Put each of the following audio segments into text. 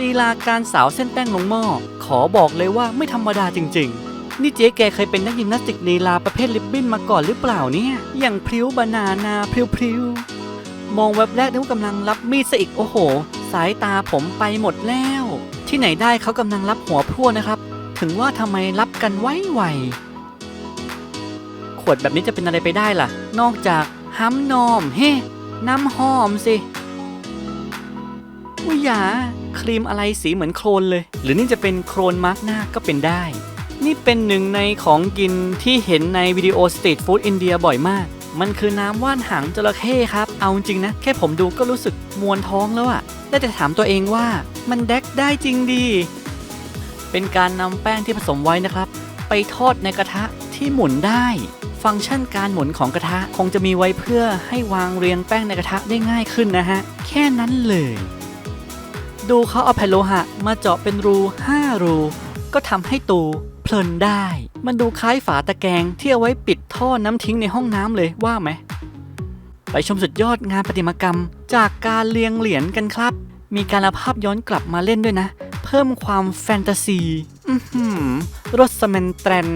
ลีลาการสาวเส้นแป้งลงหม้อขอบอกเลยว่าไม่ธรรมดาจริง ๆ นี่เจ๊แกเคยเป็นนักยิมนาสติกลีลาประเภทลิบบิ้นมาก่อนหรือเปล่าเนี่ย อย่างพริ้วบานานาพริ้วพริ้วมองแวบแรกนึกว่ากำลังรับมีดซะอีกโอ้โห สายตาผมไปหมดแล้ว ที่ไหนได้เขากำลังรับหัวพรวนะครับ ถึงว่าทำไมรับกันไวไวๆขวดแบบนี้จะเป็นอะไรไปได้ล่ะ นอกจากห้ำนอมเฮ้น้ำหอมสิอุ้ยหยา ครีมอะไรสีเหมือนโครนเลย หรือนี่จะเป็นโครนมาร์กหน้าก็เป็นได้ นี่เป็นหนึ่งในของกินที่เห็นในวิดีโอสตรีทฟู้ดอินเดียบ่อยมาก มันคือน้ำว่านหางจระเข้ครับ เอาจริงนะ แค่ผมดูก็รู้สึกมวนท้องแล้วอะได้แต่ถามตัวเองว่ามันแดกได้จริงดี เป็นการนำแป้งที่ผสมไว้นะครับ ไปทอดในกระทะที่หมุนได้ ฟังก์ชันการหมุนของกระทะคงจะมีไว้เพื่อให้วางเรียงแป้งในกระทะได้ง่ายขึ้นนะฮะ แค่นั้นเลย ดูเขาเอาแผ่นโลหะมาเจาะเป็นรู5รูก็ทำให้ตูเพลินได้ มันดูคล้ายฝาตะแกรงที่เอาไว้ปิดท่อน้ำทิ้งในห้องน้ำเลยว่าไหม ไปชมสุดยอดงานประติมากรรมจากการเรียงเหรียญกันครับ มีการภาพย้อนกลับมาเล่นด้วยนะ เพิ่มความแฟนตาซีอือหือรสแมนแตรน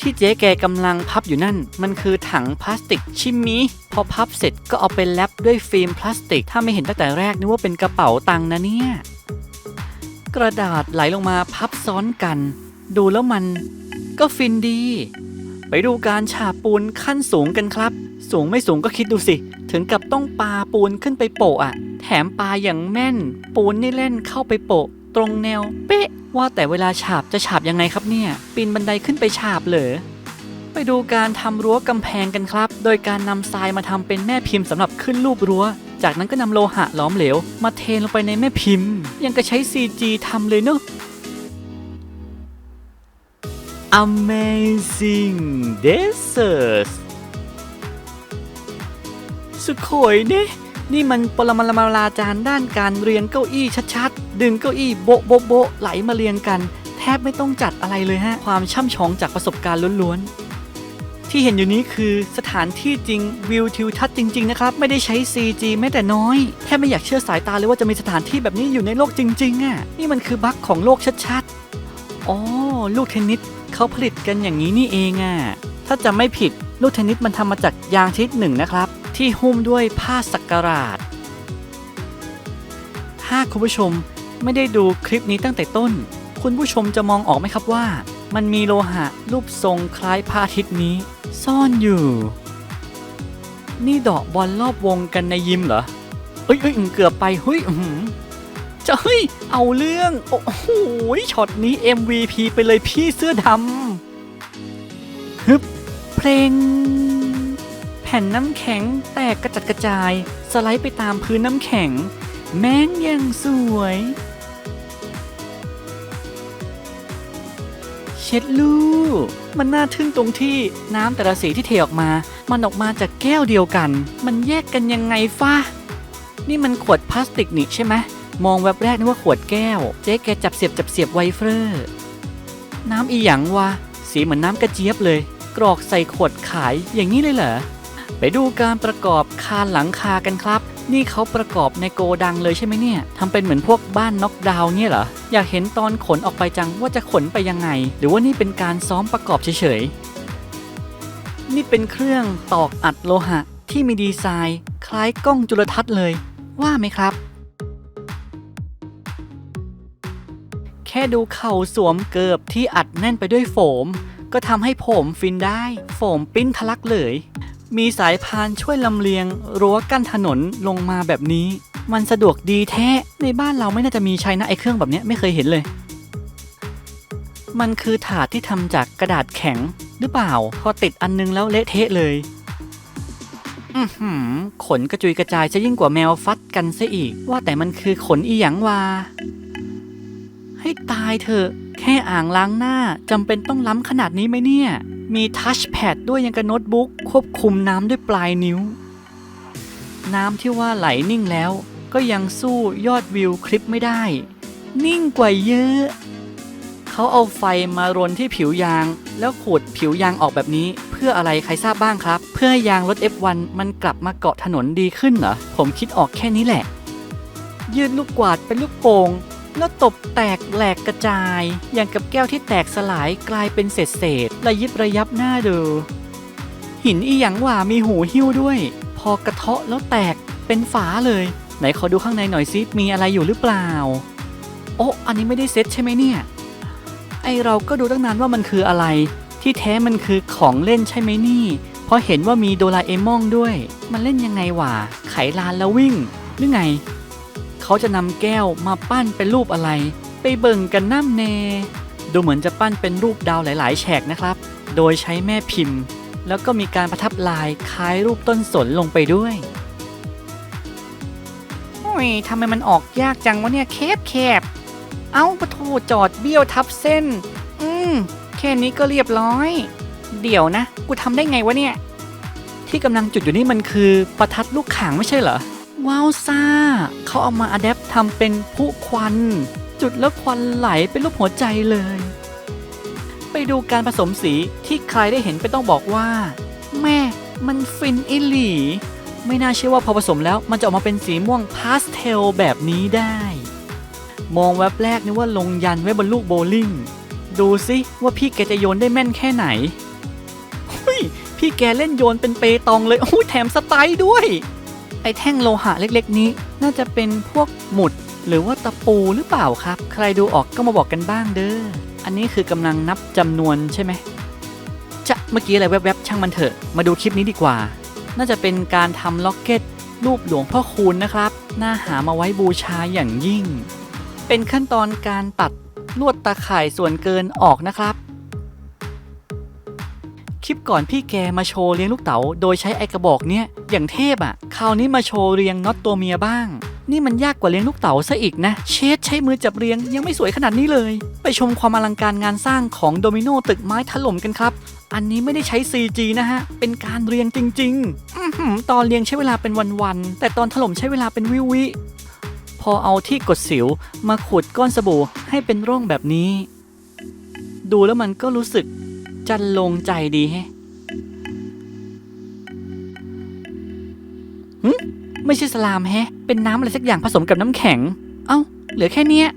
ที่เจ๊แกกำลังพับอยู่นั่น มันคือถังพลาสติกชิมมิพอพับเสร็จก็เอาไปแรปด้วยฟิล์มพลาสติก ถ้าไม่เห็นตั้งแต่แรกนึกว่าเป็นกระเป๋าตังค์นะเนี่ย กระดาษไหลลงมาพับซ้อนกัน ดูแล้วมันก็ฟินดี ไปดูการฉาบปูนขั้นสูงกันครับ สูงไม่สูงก็คิดดูสิ ถึงกับต้องปาปูนขึ้นไปโปะอะแถมปาอย่างแม่น ปูนนี่เล่นเข้าไปโปะ ตรงแนวเป๊ะ ว่าแต่เวลาฉาบจะฉาบยังไงครับเนี่ย ปีนบันไดขึ้นไปฉาบเหรอ ไปดูการทำรั้วกำแพงกันครับ โดยการนำทรายมาทำเป็นแม่พิมพ์สำหรับขึ้นรูปรั้ว จากนั้นก็นำโลหะหลอมเหลว มาเทลงไปในแม่พิมพ์ ยังก็ใช้ CG ทำเลยเนอะ Amazing Desserts สุดโขยเนี่ย นี่มันปรมาลามาลาจารย์ด้านการเรียงเก้าอี้ชัดๆ ดึงเก้าอี้โบะโบะโบะไหลมาเรียงกัน แทบไม่ต้องจัดอะไรเลยฮะ ความช่ำชองจากประสบการณ์ล้วนๆ ที่เห็นอยู่นี้คือสถานที่จริงวิวทิวทัศน์จริงๆนะครับ ไม่ได้ใช้ CG แม้แต่น้อย แทบไม่อยากเชื่อสายตาเลยว่าจะมีสถานที่แบบนี้อยู่ในโลกจริงๆอะนี่มันคือบั๊กของโลกชัดๆอ๋อลูกเทนนิสเขาผลิตกันอย่างนี้นี่เองอะถ้าจำไม่ผิดลูกเทนนิสมันทำมาจากยางชนิดหนึ่งนะครับ ที่หุ้มด้วยผ้าสักการาดถ้าคุณผู้ชมไม่ได้ดูคลิปนี้ตั้งแต่ต้น คุณผู้ชมจะมองออกไหมครับว่า มันมีโลหะรูปทรงคล้ายพระอาทิตย์นี้ ซ่อนอยู่ นี่ดอกบอลรอบวงกันในยิมเหรอเอ้ยเอ้ยเกือบไปเฮ้ยอื้อหือจะเฮ้ยเอาเรื่อง โอ้โหช็อตนี้ MVP ไปเลยพี่เสื้อดำฮึบเพลง ผ่นน้ำแข็งแตกกระจัดกระจาย สไลด์ไปตามพื้นน้ำแข็ง แม้งยังสวย เช็ดลูกมันน่าทึ่งตรงที่น้ำแต่ละสีที่เทออกมา มันออกมาจากแก้วเดียวกัน มันแยกกันยังไงฟ้านี่มันขวดพลาสติกนี่ใช่ไหมมองแวบแรกนึกว่าขวดแก้ว เจ๊แกจับเสียบจับเสียบไวเฟอร์น้ำอีหยังวะสีเหมือนน้ำกระเจี๊ยบเลย กรอกใส่ขวดขายอย่างนี้เลยเหรอ ไปดูการประกอบคานหลังคากันครับ นี่เขาประกอบในโกดังเลยใช่ไหมเนี่ยทำเป็นเหมือนพวกบ้านน็อกดาวน์เนี่ยเหรอ อยากเห็นตอนขนออกไปจังว่าจะขนไปยังไง หรือว่านี่เป็นการซ้อมประกอบเฉยๆ นี่เป็นเครื่องตอกอัดโลหะ ที่มีดีไซน์ คล้ายกล้องจุลทรรศน์เลย ว่าไหมครับ แค่ดูเข่าสวมเกิบที่อัดแน่นไปด้วยโฟมก็ทำให้ผมฟินได้ โฟมปิ้นทะลักเลย มีสายพานช่วยลำเลียง รั้วกั้นถนนลงมาแบบนี้ มันสะดวกดีแท้ ในบ้านเราไม่น่าจะมีใช้นะไอ้เครื่องแบบเนี้ยไม่เคยเห็นเลย มันคือถาดที่ทำจากกระดาษแข็งหรือเปล่า พอติดอันนึงแล้วเละเทะเลย อือหือ ขนกระจุยกระจายจะยิ่งกว่าแมวฟัดกันซะอีก ว่าแต่มันคือขนอีหยังวา ให้ตายเถอะ แค่อ่างล้างหน้าจำเป็นต้องล้ำขนาดนี้ไหมเนี่ย มีทัชแพดด้วยยังกับโน้ตบุ๊กควบคุมน้ำด้วยปลายนิ้ว น้ำที่ว่าไหลนิ่งแล้วก็ยังสู้ยอดวิวคลิปไม่ได้ นิ่งกว่าเยอะ เขาเอาไฟมารนที่ผิวยาง แล้วขูดผิวยางออกแบบนี้ เพื่ออะไรใครทราบบ้างครับ เพื่อให้ยางรถ F1 มันกลับมาเกาะถนนดีขึ้นเหรอ ผมคิดออกแค่นี้แหละ ยืดลูกกวาดเป็นลูกโป่ง แล้วตบแตกแหลกกระจาย อย่างกับแก้วที่แตกสลายกลายเป็นเศษเศษระยิบระยับหน้าดู หินอีหยังหว่ามีหูหิ้วด้วย พอกระเทาะแล้วแตกเป็นฝาเลย ไหนขอดูข้างในหน่อยซิมีอะไรอยู่หรือเปล่า โอ้อันนี้ไม่ได้เซ็ตใช่ไหมเนี่ย ไอเราก็ดูตั้งนานว่ามันคืออะไร ที่แท้มันคือของเล่นใช่ไหมนี่เพราะเห็นว่ามีโดราเอมอนด้วย มันเล่นยังไงวะไขลานแล้ววิ่ง หรือไง เขาจะนำแก้วมาปั้นเป็นรูปอะไร ไปเบิ่งกันน้ำเน ดูเหมือนจะปั้นเป็นรูปดาวหลาย ๆ แฉกนะครับ โดยใช้แม่พิมพ์ แล้วก็มีการประทับลายคล้ายรูปต้นสนลงไปด้วยโอ้ยทำไมมันออกยากจังวะเนี่ยแคบแคบๆเอ้าปะโทจอดเบี้ยวทับเส้น อืม แค่นี้ก็เรียบร้อย เดี๋ยวนะ กูทำได้ไงวะเนี่ย ที่กำลังจุดอยู่นี่มันคือประทัดลูกข่างไม่ใช่เหรอ ว้าวซ่า เขาเอามาอัดแอปทำเป็นผู้ควัน จุดแล้วควันไหลเป็นรูปหัวใจเลย ไปดูการผสมสีที่ใครได้เห็นไปต้องบอกว่า แม่มันฟินอิหลี ไม่น่าเชื่อว่าพอผสมแล้วมันจะออกมาเป็นสีม่วงพาสเทลแบบนี้ได้ มองแวบแรกนึกว่าลงยันไว้บนลูกโบลิ่ง ดูสิว่าพี่แกจะโยนได้แม่นแค่ไหนหพี่แกเล่นโยนเป็นเปตองเลยโอ้ยแถมสไตล์ด้วย ไอแท่งโลหะเล็กๆ นี้ น่าจะเป็นพวกหมุด หรือว่าตะปูหรือเปล่าครับ ใครดูออกก็มาบอกกันบ้างเด้อ อันนี้คือกำลังนับจำนวนใช่ไหมจะเมื่อกี้อะไรแวบๆช่างมันเถอะ มาดูคลิปนี้ดีกว่า น่าจะเป็นการทำล็อกเก็ตรูปหลวงพ่อคูณนะครับ น่าหามาไว้บูชาอย่างยิ่ง เป็นขั้นตอนการตัดลวดตาข่ายส่วนเกินออกนะครับ ก่อนพี่แกมาโชว์เลี้ยงลูกเต๋าโดยใช้ไอกระบอกเนี้ยอย่างเทพอะ่ะคราวนี้มาโชว์เรียงน็อตตัวเมียบ้าง นี่มันยากกว่าเลี้ยงลูกเต๋าซะอีกนะ เชดใช้มือจับเรียงยังไม่สวยขนาดนี้เลย ไปชมความอลังการงานสร้างของโดมิโนตึกไม้ถล่มกันครับ อันนี้ไม่ได้ใช้ CG นะฮะ เป็นการเรียงจริงๆอื้อหือตอนเรียงใช้เวลาเป็นวันๆแต่ตอนถล่มใช้เวลาเป็นวิวิพอเอาที่กดสิวมาขุดก้อนสบู่ให้เป็นร่องแบบนี้ ดูแล้วมันก็รู้สึกจันลงใจดีแฮะ หึไม่ใช่สลามแฮะ เป็นน้ำอะไรสักอย่างผสมกับน้ำแข็ง เอ้า เหลือแค่เนี้ย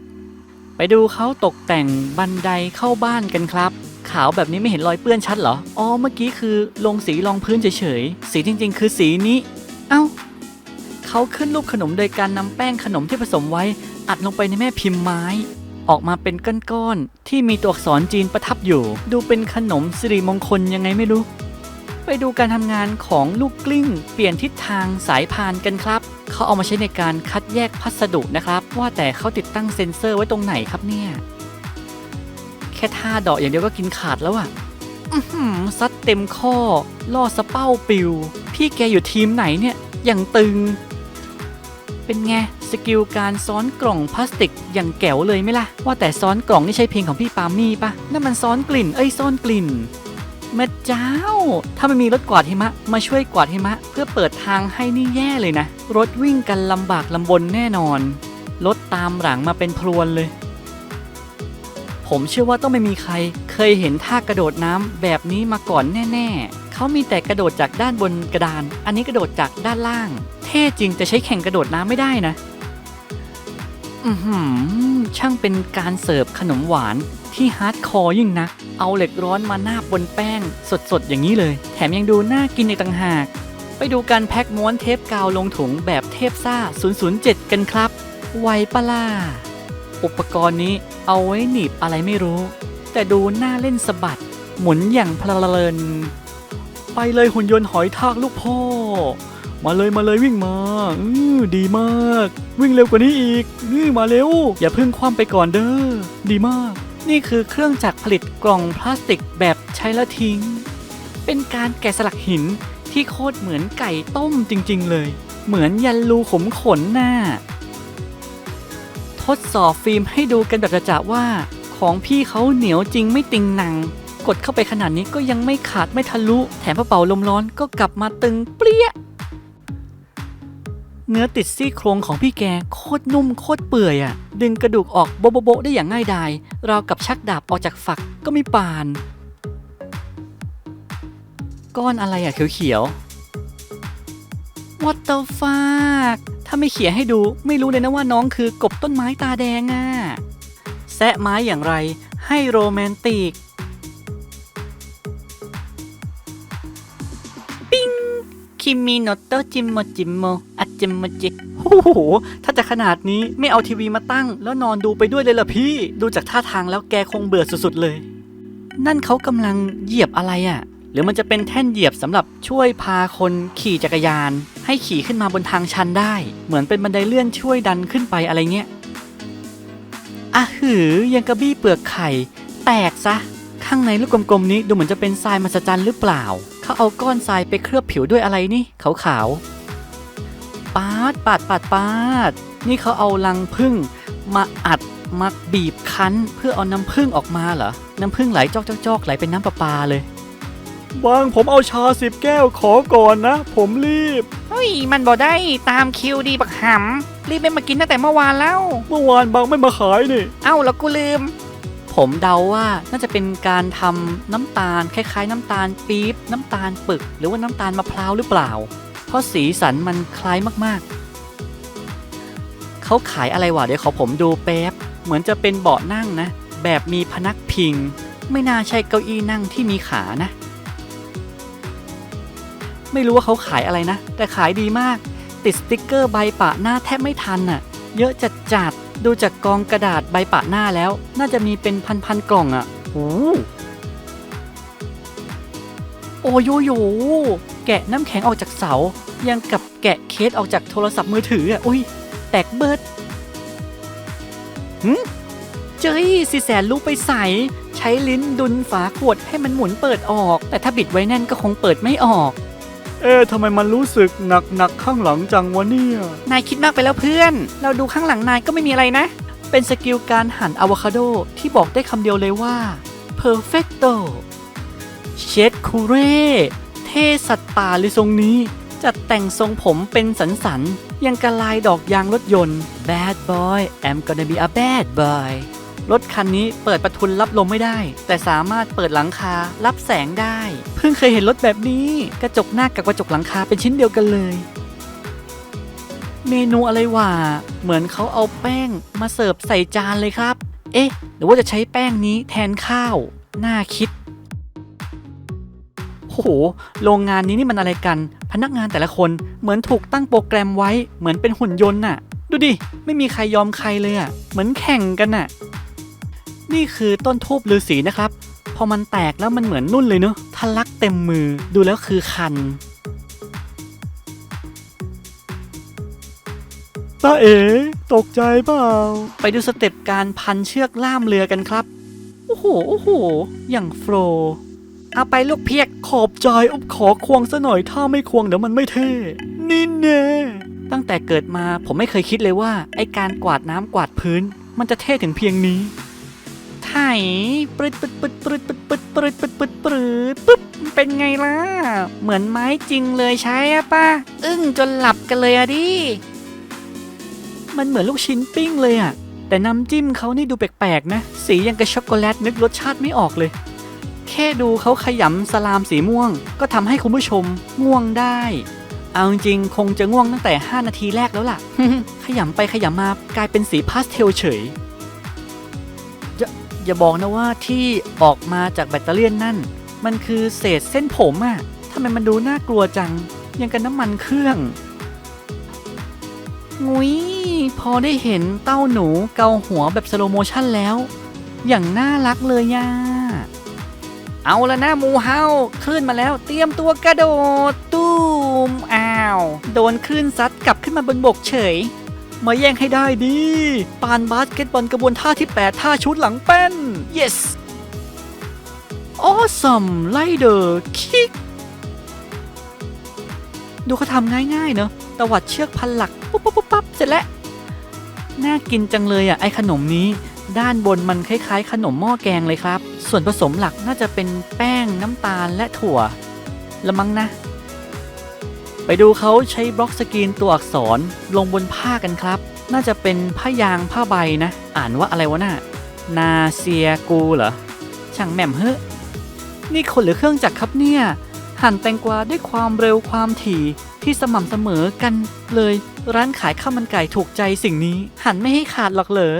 ไปดูเขาตกแต่งบันไดเข้าบ้านกันครับ ขาวแบบนี้ไม่เห็นรอยเปื้อนชัดเหรอ อ๋อ เมื่อกี้คือลงสีรองพื้นเฉยๆ สีจริง ๆ คือสีนี้ เอ้า เขาขึ้นรูปขนมโดยการนำแป้งขนมที่ผสมไว้ อัดลงไปในแม่พิมพ์ไม้ ออกมาเป็นก้อนๆ ที่มีตัวอักษรจีนประทับอยู่ ดูเป็นขนมสิริมงคลยังไงไม่รู้ ไปดูการทำงานของลูกกลิ้ง เปลี่ยนทิศทางสายพานกันครับ เขาเอามาใช้ในการคัดแยกพัสดุนะครับ ว่าแต่เขาติดตั้งเซ็นเซอร์ไว้ตรงไหนครับเนี่ย แค่ท่าดอกอย่างเดียวก็กินขาดแล้วอะซัดเต็มข้อ ล่อสะเป้าปิว พี่แกอยู่ทีมไหนเนี่ยอย่างตึง เป็นไง สกิลการซ้อนกล่องพลาสติกอย่างแก๋วเลยไหมล่ะ ว่าแต่ซ้อนกล่องนี่ใช่เพลงของพี่ปามี่ปะนั่นมันซ้อนกลิ่น เอ้ยซ่อนกลิ่น แม่เจ้า ถ้าไม่มีรถกวาดหิมะ มาช่วยกวาดหิมะ เพื่อเปิดทางให้นี่แย่เลยนะ รถวิ่งกันลำบากลำบนแน่นอน รถตามหลังมาเป็นพรวนเลย ผมเชื่อว่าต้องไม่มีใคร เคยเห็นท่ากระโดดน้ำแบบนี้มาก่อนแน่ๆ เขามีแต่กระโดดจากด้านบนกระดาน อันนี้กระโดดจากด้านล่าง เท่จริงแต่ใช้แข่งกระโดดน้ำไม่ได้นะ อือหือช่างเป็นการเสิร์ฟขนมหวาน ที่ฮาร์ดคอร์ยิ่งนัก เอาเหล็กร้อนมานาบบนแป้ง สดๆ อย่างนี้เลย แถมยังดูน่ากินในกต่างหาก ไปดูการแพ็คม้วนเทปกาวลงถุงแบบเทพซ่า 007 กันครับ ไวปะล่า อุปกรณ์นี้เอาไว้หนีบอะไรไม่รู้ แต่ดูน่าเล่นสะบัด หมุนอย่างเพลิน ไปเลยหุ่นยนต์หอยทากลูกพ่อ มาเลยมาเลยวิ่งมาอือดีมาก วิ่งเร็วกว่านี้อีกนี่มาเร็ว อย่าเพิ่งคว่ำไปก่อนเด้อ ดีมาก นี่คือเครื่องจักรผลิตกล่องพลาสติกแบบใช้แล้วทิ้ง เป็นการแกะสลักหินที่โคตรเหมือนไก่ต้มจริง ๆ เลย เหมือนยันรูขมขนหน้า ทดสอบฟิล์มให้ดูกันแบบจะๆว่าของพี่เขาเหนียวจริงไม่ติงหนัง กดเข้าไปขนาดนี้ก็ยังไม่ขาดไม่ทะลุ แถมพอเป่าลมร้อนก็กลับมาตึงเปรี้ย เนื้อติดซี่โครงของพี่แกโคตรนุ่มโคตรเปื่อยอะ่ะ ดึงกระดูกออกโบโบโบได้อย่างง่ายดายราวกับชักดาบออกจากฝักก็ไม่ปาน ก้อนอะไรอะ่ะเขียวๆ What the fuck ถ้าไม่เขียให้ดูไม่รู้เลยนะว่าน้องคือกบต้นไม้ตาแดงอะ่ะ แซะไม้อย่างไรให้โรแมนติกบิงคิมิโนโตจิมโมจิมโมอะจิมมจิโอ้โห ถ้าจะขนาดนี้ไม่เอาทีวีมาตั้ง แล้วนอนดูไปด้วยเลยล่ะพี่ ดูจากท่าทางแล้วแกคงเบื่อสุดๆเลย นั่นเขากำลังเหยียบอะไรอะ่ะ หรือมันจะเป็นแท่นเหยียบสำหรับช่วยพาคนขี่จักรยาน ให้ขี่ขึ้นมาบนทางชันได้ เหมือนเป็นบันไดเลื่อนช่วยดันขึ้นไปอะไรเงี้ยอะหือยังกระบี้เปลือกไข่ แตกซะ ข้างในลูกกลมๆนี้ดูเหมือนจะเป็นทรายมหัศจรรย์หรือเปล่า เขาเอาก้อนทรายไปเคลือบผิวด้วยอะไรนี่ขาวๆ ปาดปาดปาดปาดนี่เขาเอาลังพึ่งมาอัดมาบีบคั้นเพื่อเอาน้ำพึ่งออกมาเหรอ น้ำพึ่งไหลจอกๆๆไหลเป็นน้ำประปาเลยบางผมเอาชาสิบแก้วขอก่อนนะ ผมรีบ เฮ้ย มันบอกได้ตามคิวดีบักหำรีบไปมากินตั้งแต่เมื่อวานแล้ว เมื่อวานบางไม่มาขายนี่ เอ้าแล้วกูลืม ผมเดาว่าน่าจะเป็นการทำน้ำตาลคล้ายๆ น้ำตาลปี๊บน้ำตาลปึก หรือว่าน้ำตาลมะพร้าวหรือเปล่าเพ ราะสีสันมันคล้ายมากๆ เขาขายอะไรวะเดี๋ยวขอผมดูแป๊บ เหมือนจะเป็นเบาะนั่งนะ แบบมีพนักพิง ไม่น่าใช่เก้าอี้นั่งที่มีขานะ ไม่รู้ว่าเขาขายอะไรนะ แต่ขายดีมาก ติดสติกเกอร์ใบปะหน้าแทบไม่ทันน่ะ เยอะจัดจัดดูจากกองกระดาษใบปะหน้าแล้ว น่าจะมีเป็นพันๆกล่องอะ่ะโอ้โยโย แกะน้ำแข็งออกจากเสา ยังกับแกะเคสออกจากโทรศัพท์มือถืออะอุ้ย แตกเบิดหึเจ้ยสิแสนรู้ไปใส่ใช้ลิ้นดุนฝาขวดให้มันหมุนเปิดออก แต่ถ้าบิดไว้แน่นก็คงเปิดไม่ออก เอ๊ะทำไมมันรู้สึกหนักหนักข้างหลังจังวะเนี่ย นายคิดมากไปแล้วเพื่อน เราดูข้างหลังนายก็ไม่มีอะไรนะ เป็นสกิลการหั่นอะโวคาโดที่บอกได้คำเดียวเลยว่า perfecto เชดคูเร่ เท่สัตว์ป่าเลยทรงนี้ จัดแต่งทรงผมเป็นสันสันยังกระลายดอกยางรถยนต์ bad boy I'm gonna be a bad boy รถคันนี้เปิดประทุนรับลมไม่ได้ แต่สามารถเปิดหลังคารับแสงได้ เพิ่งเคยเห็นรถแบบนี้ กระจกหน้ากับกระจกหลังคาเป็นชิ้นเดียวกันเลย เมนูอะไรวะเหมือนเขาเอาแป้งมาเสิร์ฟใส่จานเลยครับ เอ๊ะ หรือว่าจะใช้แป้งนี้แทนข้าว น่าคิด โอ้โห โรงงานนี้นี่มันอะไรกัน พนักงานแต่ละคนเหมือนถูกตั้งโปรแกรมไว้ เหมือนเป็นหุ่นยนต์น่ะ ดูดิ ไม่มีใครยอมใครเลยอะ เหมือนแข่งกันน่ะ นี่คือต้นทูบฤาษีนะครับ พอมันแตกแล้วมันเหมือนนุ่นเลยเนอะทะลักเต็มมือ ดูแล้วคือคันตาเอ๋ตกใจเปล่า ไปดูสเต็ปการพันเชือกล่ามเรือกันครับ โอ้โห โอ้โห อย่างโฟร เอาไปลูกเพียกขอบใจอุบขอควงซะหน่อยถ้าไม่ควงเดี๋ยวมันไม่เท่นี่แน่ตั้งแต่เกิดมาผมไม่เคยคิดเลยว่า ไอการกวาดน้ำกวาดพื้น มันจะเท่ถึงเพียงนี้ไถปรึดปรึดปรึดปรึดปรึดปรึดปรึดปรึดปรึดปรึดปุ๊บเป็นไงล่ะ เหมือนไม้จริงเลยใช่อะป้าอึ้งจนหลับกันเลยอะดิ มันเหมือนลูกชิ้นปิ้งเลยอะแต่น้ำจิ้มเขานี่ดูแปลกๆนะ สียังกับช็อกโกแลตนึกรสชาติไม่ออกเลย แค่ดูเขาขยำสลามสีม่วง ก็ทำให้คุณผู้ชมง่วงได้ เอาจริงๆคงจะง่วงตั้งแต่ 5 นาทีแรกแล้วล่ะ ขยำไปขยำมากลายเป็นสีพาสเทลเฉยอย่าอย่าบอกนะว่าที่ออกมาจากแบตเตอรี่นนั่น มันคือเศษเส้นผมอะทำไมมันดูน่ากลัวจัง ยังกับน้ำมันเครื่องงุยพอได้เห็นเต้าหนูเกาหัวแบบสโลโมชั่นแล้ว อย่างน่ารักเลยย่า เอาละนะหมูเฮาคลื่นมาแล้วเตรียมตัวกระโดดตูมอ้าว โดนคลื่นซัดกลับขึ้นมาบนบกเฉย มาแย่งให้ได้ดิปานบาสเกตบอลกระบวนท่าที่ 8 ท่าชุดหลังแป้น yes awesome rider kick ดูเขาทำง่ายๆเนอะตวัดเชือกพันหลัก ปุ๊บปุ๊บปุ๊บปั๊บเสร็จแล้ว น่ากินจังเลยอะ ไอขนมนี้ ด้านบนมันคล้ายๆ ขนมหม้อแกงเลยครับ ส่วนผสมหลักน่าจะเป็นแป้งน้ำตาลและถั่ว ละมั้งนะ ไปดูเขาใช้บล็อกสกรีนตัวอักษรลงบนผ้ากันครับ น่าจะเป็นผ้ายางผ้าใบนะ อ่านว่าอะไรวะน่ะนาเซียกูเหรอ ช่างแหม่มเฮ้อนี่คนหรือเครื่องจักรครับเนี่ย หั่นแตงกวาด้วยความเร็วความถี่ที่สม่ำเสมอกันเลย ร้านขายข้าวมันไก่ถูกใจสิ่งนี้ หั่นไม่ให้ขาดหรอกเหรอ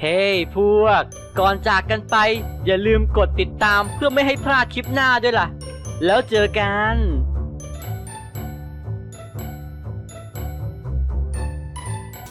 เฮ้ hey, พวก ก่อนจากกันไป อย่าลืมกดติดตามเพื่อไม่ให้พลาดคลิปหน้าด้วยล่ะ แล้วเจอกัน